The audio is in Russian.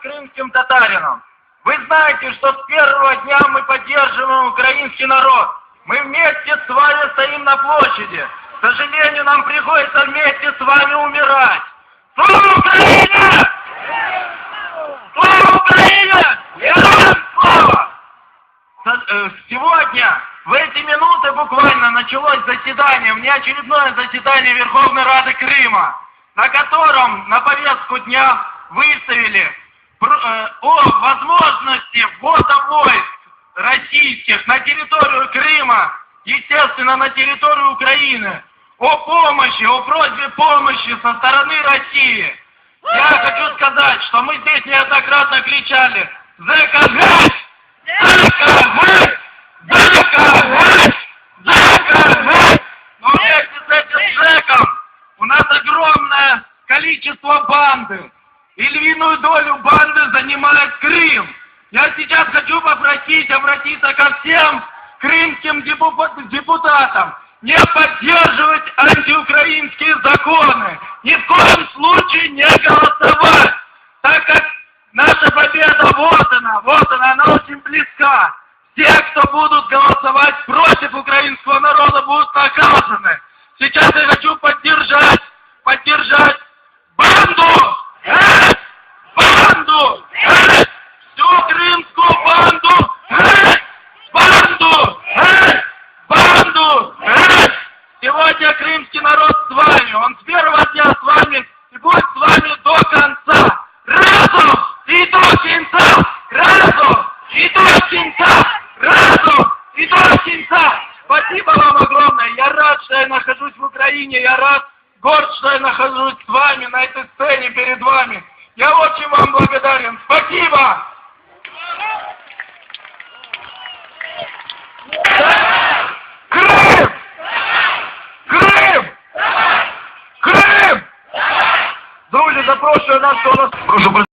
крымским татарином. Вы знаете, что с первого дня мы поддерживаем украинский народ. Мы вместе с вами стоим на площади. К сожалению, нам приходится вместе с вами умирать. Слава Украине! Слава Украине! Героям слава! Э, Сегодня, в эти минуты буквально началось заседание, внеочередное заседание Верховной Рады Крыма, на котором на повестку дня выставили о возможности ввода войск российских на территорию Крыма, естественно, на территорию Украины, о помощи, о просьбе помощи со стороны России. Я хочу сказать, что мы здесь неоднократно кричали «ЗКГ! ЗКГ! ЗКГ! ЗКГ!» Но вместе с этим ЖЭКом у нас огромное количество банды. И львиную долю банды занимает Крым. Я сейчас хочу попросить обратиться ко всем крымским депу- депутатам не поддерживать антиукраинские законы, ни в коем случае не голосовать, так как наша победа вот она, вот она, она очень близка. Те, кто будут голосовать против украинского народа, будут наказаны. Сейчас я вами, он с первого дня с вами и будет с вами до конца. Разум и до конца! Разум и до конца! Разум и до конца! Спасибо вам огромное. Я рад, что я нахожусь в Украине. Я рад, горд, что я нахожусь с вами на этой сцене перед вами. Я очень вам благодарен. Спасибо! Крым! Крым! Крым! Друзі, запрошую до нас. Прошу